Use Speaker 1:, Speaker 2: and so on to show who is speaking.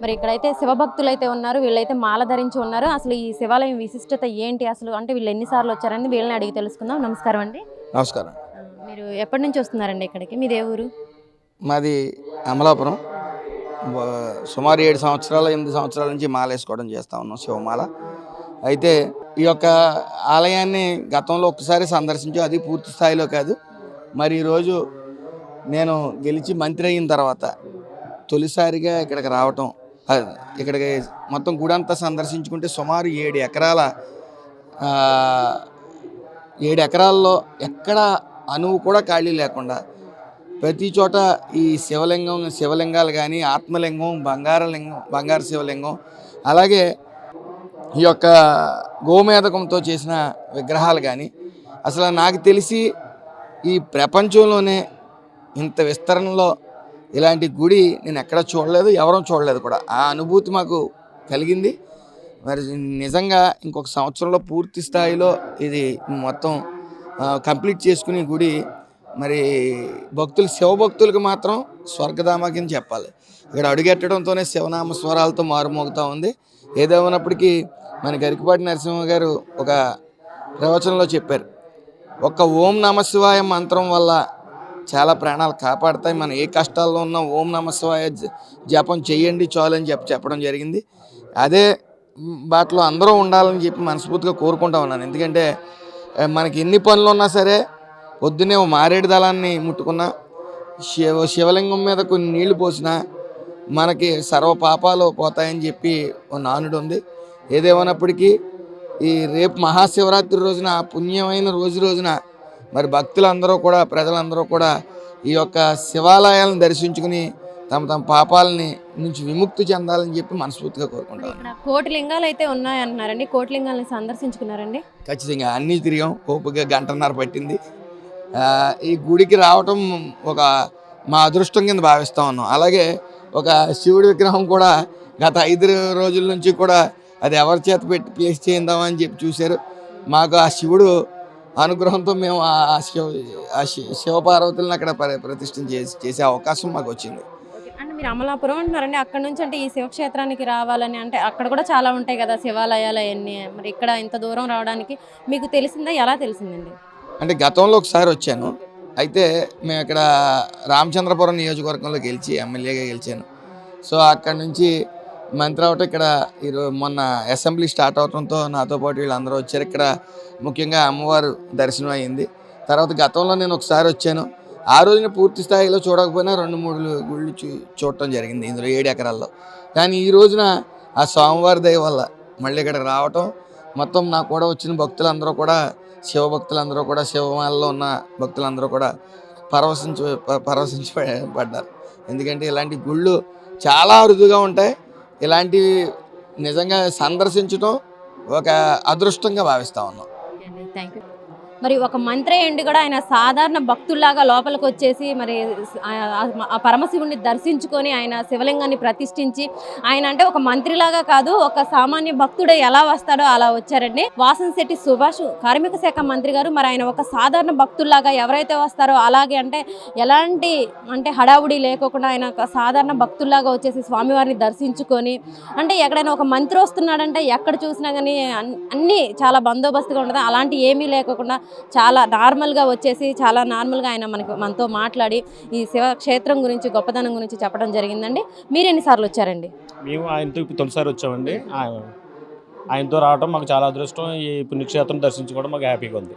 Speaker 1: మరి ఇక్కడైతే శివభక్తులు అయితే ఉన్నారు వీళ్ళైతే మాల ధరించి ఉన్నారు. అసలు ఈ శివాలయం విశిష్టత ఏంటి? అసలు అంటే వీళ్ళు ఎన్నిసార్లు వచ్చారని వీళ్ళని అడిగి తెలుసుకుందాం. నమస్కారం అండి.
Speaker 2: నమస్కారం.
Speaker 1: మీరు ఎప్పటి నుంచి వస్తున్నారండి ఇక్కడికి? మీదే ఊరు?
Speaker 2: మాది అమలాపురం. సుమారు ఏడు సంవత్సరాలు ఎనిమిది సంవత్సరాల నుంచి మాల వేసుకోవడం చేస్తా ఉన్నాం శివమాల. అయితే ఈ యొక్క ఆలయాన్ని గతంలో ఒక్కసారి సందర్శించాం అది పూర్తి స్థాయిలో కాదు. మరి ఈరోజు నేను గెలిచి మంత్రి అయిన తర్వాత తొలిసారిగా ఇక్కడికి రావటం ఇక్కడికి మొత్తం గుడంతా సందర్శించుకుంటే సుమారు ఏడు ఎకరాల ఏడు ఎకరాల్లో ఎక్కడ అణువు కూడా ఖాళీ లేకుండా ప్రతి చోట ఈ శివలింగం శివలింగాలు కానీ ఆత్మలింగం బంగారలింగం బంగారు శివలింగం అలాగే ఈ యొక్క గోమేధకంతో చేసిన విగ్రహాలు కానీ అసలు నాకు తెలిసి ఈ ప్రపంచంలోనే ఇంత విస్తరణలో ఇలాంటి గుడి నేను ఎక్కడ చూడలేదు ఎవరూ చూడలేదు కూడా. ఆ అనుభూతి మాకు కలిగింది. మరి నిజంగా ఇంకొక సంవత్సరంలో పూర్తి స్థాయిలో ఇది మొత్తం కంప్లీట్ చేసుకునే గుడి మరి భక్తులు శివభక్తులకు మాత్రం స్వర్గధామకి చెప్పాలి. ఇక్కడ అడుగెట్టడంతోనే శివనామ స్వరాలతో మారుమోగుతూ ఉంది. ఏదేమైనప్పటికీ మన గరికపాటి నరసింహ గారు ఒక ప్రవచనంలో చెప్పారు. ఒక్క ఓం నమశివాయ మంత్రం వల్ల చాలా ప్రాణాలు కాపాడతాయి. మనం ఏ కష్టాల్లో ఉన్నా ఓం నమస్వాయ జపం చేయండి చాలు అని చెప్పి చెప్పడం జరిగింది. అదే బాటలో అందరూ ఉండాలని చెప్పి మనస్ఫూర్తిగా కోరుకుంటా ఉన్నాను. ఎందుకంటే మనకి ఎన్ని పనులు ఉన్నా సరే పొద్దున్నే ఓ మారేడు దళాన్ని ముట్టుకున్నా శివ శివలింగం మీద కొన్ని నీళ్ళు పోసినా మనకి సర్వ పాపాలు పోతాయని చెప్పి ఓ నానుడు ఉంది. ఏదేమైనప్పటికీ ఈ రేపు మహాశివరాత్రి రోజున పుణ్యమైన రోజు రోజున మరి భక్తులందరూ కూడా ప్రజలందరూ కూడా ఈ యొక్క శివాలయాలను దర్శించుకుని తమ తమ పాపాలని నుంచి విముక్తి చెందాలని చెప్పి మనస్ఫూర్తిగా
Speaker 1: ఇక్కడ కోటి లింగాలు అయితే ఉన్నాయి అంటున్నారండి కోటి లింగాలని సందర్శించుకున్నారండి?
Speaker 2: ఖచ్చితంగా. అన్నీ తిరిగాం. ఓపిక గంటన్నర పట్టింది. ఈ గుడికి రావటం ఒక మా అదృష్టం కింద భావిస్తూ ఉన్నాం. అలాగే ఒక శివుడి విగ్రహం కూడా గత ఐదు రోజుల నుంచి కూడా అది ఎవరి చేత పెట్టి ప్లేస్ చేయిందామని చెప్పి చూశారు. మాకు ఆ శివుడు అనుగ్రహంతో మేము ఆ శివ ఆ శివపార్వతులను అక్కడ ప్ర- ప్రతిష్ఠ చేసి చేసే అవకాశం మాకు వచ్చింది.
Speaker 1: అంటే మీరు అమలాపురం అంటున్నారండి. అక్కడ నుంచి అంటే ఈ శివక్షేత్రానికి రావాలని అంటే అక్కడ కూడా చాలా ఉంటాయి కదా శివాలయాలు అవన్నీ. మరి ఇక్కడ ఇంత దూరం రావడానికి మీకు తెలిసిందా? ఎలా తెలిసిందండి?
Speaker 2: అంటే గతంలో ఒకసారి వచ్చాను. అయితే మేము ఇక్కడ రామచంద్రపురం నియోజకవర్గంలో గెలిచి ఎమ్మెల్యేగా గెలిచాను. సో అక్కడ నుంచి మంత్రి అవటం ఇక్కడ ఈరోజు మొన్న అసెంబ్లీ స్టార్ట్ అవడంతో నాతో పాటు వీళ్ళందరూ వచ్చారు. ఇక్కడ ముఖ్యంగా అమ్మవారు దర్శనం అయింది. తర్వాత గతంలో నేను ఒకసారి వచ్చాను. ఆ రోజున పూర్తి స్థాయిలో చూడకపోయినా రెండు మూడు గుళ్ళు చూ చూడటం జరిగింది ఇందులో ఏడు ఎకరాల్లో. కానీ ఈ రోజున ఆ స్వామివారి దయ వల్ల మళ్ళీ ఇక్కడ రావటం మొత్తం నాకు కూడా వచ్చిన భక్తులందరూ కూడా శివ భక్తులందరూ కూడా శివమాలలో ఉన్న భక్తులందరూ కూడా పరవశించి పరవశించి పడ్డారు. ఎందుకంటే ఇలాంటి గుళ్ళు చాలా అరుదుగా ఉంటాయి. ఇలాంటివి నిజంగా సందర్శించడం ఒక అదృష్టంగా భావిస్తా ఉన్నాం.
Speaker 1: థ్యాంక్ యూ మరి ఒక మంత్రి ఎండి కూడా ఆయన సాధారణ భక్తుల్లాగా లోపలికి వచ్చేసి మరి ఆ- పరమశివుణ్ణి దర్శించుకొని ఆయన శివలింగాన్ని ప్రతిష్ఠించి ఆయన అంటే ఒక మంత్రిలాగా కాదు ఒక సామాన్య భక్తుడే ఎలా వస్తాడో అలా వచ్చారండి. వాసంశెట్టి సుభాష్ కార్మిక శాఖ మంత్రి గారు మరి ఆయన ఒక సాధారణ భక్తుల్లాగా ఎవరైతే వస్తారో అలాగే అంటే ఎలాంటి అంటే హడావుడి లేకోకుండా ఆయన ఒక సాధారణ భక్తుల్లాగా వచ్చేసి స్వామివారిని దర్శించుకొని అంటే ఎక్కడైనా ఒక మంత్రి వస్తున్నాడంటే ఎక్కడ చూసినా కానీ అన్- అన్నీ చాలా బందోబస్తుగా ఉంటుంది అలాంటి ఏమీ లేకోకుండా చాలా నార్మల్గా వచ్చేసి చాలా నార్మల్గా ఆయన మనకి మనతో మాట్లాడి ఈ శివక్షేత్రం గురించి గొప్పతనం గురించి చెప్పడం జరిగిందండి. మీరు ఎన్నిసార్లు వచ్చారండి?
Speaker 3: మేము ఆయనతో ఇప్పుడు తొలిసారి వచ్చామండి. ఆయన- ఆయనతో రావడం మాకు చాలా అదృష్టం. ఈ పుణ్యక్షేత్రం దర్శించుకోవడం మాకు హ్యాపీగా ఉంది.